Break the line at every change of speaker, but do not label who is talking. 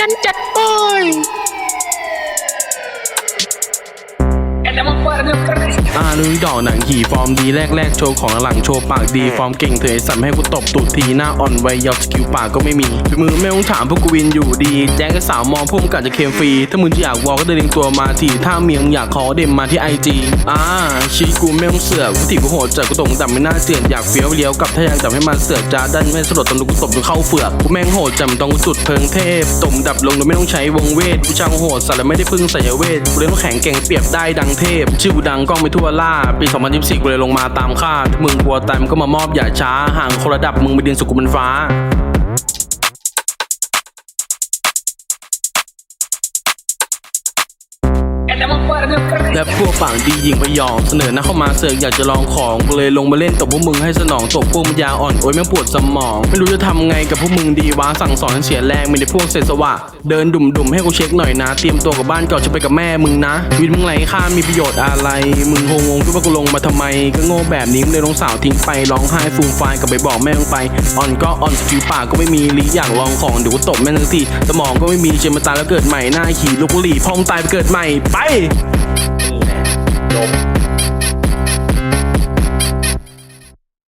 ยันจั อ้ย
อาลุยดอกหนังขี่ฟอร์มดีแรกแรกโชว์ของหลังโชว์ปากดีฟอร์มเก่งเถยสัมให้กูตบตูดทีหน้าอ่อนไวยาวสกิลปากก็ไม่มีฝีมือไม่ต้องถามพวกกูวินอยู่ดี แจ้งกับสาวมองพวกมึงกะจะเคมฟรี ถ้ามึงอยากวอลก็เดินตัวมาทีถ้าเมียมึงอยากขอเดมมาที่ไอจีอ่าชีกูไม่ต้องเสือกวิถีกูโหดจัดกูตรงต่ำไม่น่าเสี่ยงอยากเฟี้ยวเลี้ยวกับถ้ายากจับให้มันเสือกจ้าดันไม่สลดตอนกูตบจนเข้าเฟือกกูแม่งโหดจำต้องกูจุดเพลิงเทพตมดับลงโดยไม่ต้องใช้วงเวทกูช่างโหดสัตว์และไม่ได้พึ่งสายเวทกูเล่นแข็งเก่งเปรียบได้ดังเทพ ชื่อกูดังกล้องไปทั่วล่า ปี 2024 กูเลยลงมาตามคาดถ้ามึงกลัวตายมึงก็มามอบอย่าช้า ห่างคนระดับมึงไปดินสุกุมันฟ้า และพวกฝั่งดียิงไปยอง เสนอหน้าเข้ามาเสือกอยากจะลองของกูเลยลงมาเล่นตบพวกมึงให้สนองตบพวกมันยาอ่อนโอ้ยแม่งปวดสมอง ไม่รู้จะทำไงกับพวกมึงดีวะสั่งสอนให้เสียแรงมีแต่พวกเศษสวะ เดินดุ่มๆให้กูเช็คหน่อยนะ เตรียมตัวกับบ้านก่อนจะไปกับแม่มึงนะชีวิตมึงไรค่ามีประโยชน์อะไร มึงงงๆคิดว่ากูลงมาทำไม ก็โง่แบบนี้มึงเลยลงสาวทิ้งไปร้องไห้ฟูมไฟายกับไปบอกแม่มึงไปอ่อนก็อ่อนผิวปากก็ไม่มีลีอยากลองของเดี๋ยวกูตบแม่งทันทีสมองก็ไม่มีเจอมาตายแล้วเกิดใหม่หน้าขี่ลูกบุหรี่พองตายไปเกิดใหม่ไป
จบ